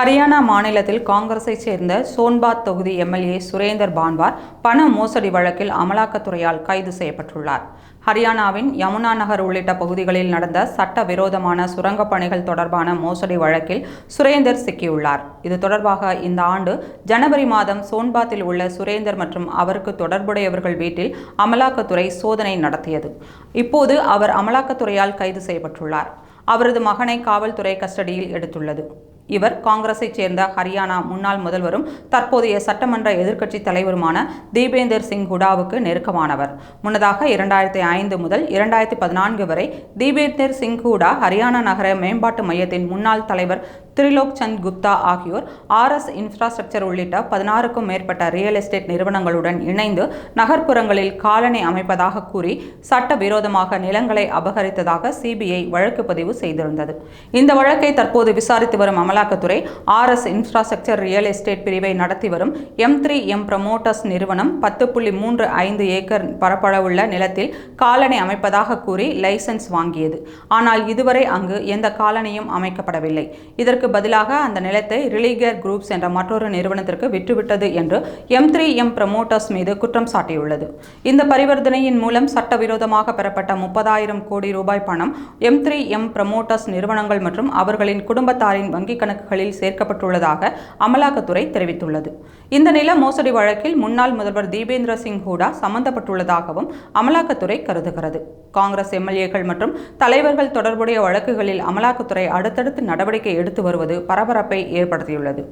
Haryana மாநிலத்தில் காங்கிரஸை சேர்ந்த சோன்பாத் தொகுதி எம்எல்ஏ சுரேந்தர் பான்வார் பண மோசடி வழக்கில் அமலாக்கத்துறையால் கைது செய்யப்பட்டுள்ளார். ஹரியானாவின் யமுனா நகர் உள்ளிட்ட பகுதிகளில் நடந்த சட்டவிரோதமான சுரங்கப் பணிகள் தொடர்பான மோசடி வழக்கில் சுரேந்தர் சிக்கியுள்ளார். இது தொடர்பாக இந்த ஆண்டு ஜனவரி மாதம் சோன்பாத்தில் உள்ள சுரேந்தர் மற்றும் அவருக்கு தொடர்புடையவர்கள் வீட்டில் அமலாக்கத்துறை சோதனை நடத்தியது. இப்போது அவர் அமலாக்கத்துறையால் கைது செய்யப்பட்டுள்ளார். அவரது மகனை காவல்துறை கஸ்டடியில் எடுத்துள்ளது. இவர் காங்கிரஸைச் சேர்ந்த ஹரியானா முன்னாள் முதல்வரும் தற்போதைய சட்டமன்ற எதிர்க்கட்சி தலைவருமான தீபேந்தர் சிங் ஹுடாவுக்கு நெருக்கமானவர். முன்னதாக இரண்டாயிரத்தி ஐந்து முதல் இரண்டாயிரத்தி பதினான்கு வரை தீபேந்தர் சிங் ஹூடா ஹரியானா நகர மேம்பாட்டு மையத்தின் முன்னாள் தலைவர் திரிலோக் சந்த் குப்தா ஆகியோர் ஆர்எஸ் இன்ஃப்ராஸ்ட்ரக்சர் உள்ளிட்ட பதினாறுக்கும் மேற்பட்ட ரியல் எஸ்டேட் நிறுவனங்களுடன் இணைந்து நகர்ப்புறங்களில் காலனி அமைப்பதாக கூறி சட்டவிரோதமாக நிலங்களை அபகரித்ததாக சிபிஐ வழக்கு பதிவு செய்திருந்தது. இந்த வழக்கை தற்போது விசாரித்து வரும் அமலாக்கத்துறை ஆர்எஸ் இன்ஃப்ராஸ்ட்ரக்சர் ரியல் எஸ்டேட் பிரிவை நடத்தி வரும் எம் த்ரீ எம் ப்ரமோட்டர்ஸ் நிறுவனம் பத்து புள்ளி மூன்று ஐந்து ஏக்கர் பரப்பளவுள்ள நிலத்தில் காலனி அமைப்பதாக கூறி லைசன்ஸ் வாங்கியது. ஆனால் இதுவரை அங்கு எந்த காலனியும் அமைக்கப்படவில்லை. இதற்கு பதிலாக அந்த நிலத்தை ரிலிகர் குரூப்ஸ் என்ற மற்றொரு நிறுவனத்திற்கு விற்றுவிட்டது என்று எம் த்ரீ எம் ப்ரமோட்டர்ஸ் மீது குற்றம் சாட்டியுள்ளது. இந்த பரிவர்த்தனையின் மூலம் சட்டவிரோதமாக பெறப்பட்ட முப்பதாயிரம் கோடி ரூபாய் பணம் எம் த்ரீ எம் ப்ரமோட்டர்ஸ் நிறுவனங்கள் மற்றும் அவர்களின் குடும்பத்தாரின் வங்கி கணக்குகளில் சேர்க்கப்பட்டுள்ளதாக அமலாக்கத்துறை தெரிவித்துள்ளது. இந்த நில மோசடி வழக்கில் முன்னாள் முதல்வர் தீபேந்திர சிங் ஹூடா சம்பந்தப்பட்டுள்ளதாகவும் அமலாக்கத்துறை கருதுகிறது. காங்கிரஸ் எம்எல்ஏக்கள் மற்றும் தலைவர்கள் தொடர்புடைய வழக்குகளில் அமலாக்கத்துறை அடுத்தடுத்து நடவடிக்கை எடுத்து வருவது பரபரப்பை ஏற்படுத்தியுள்ளது.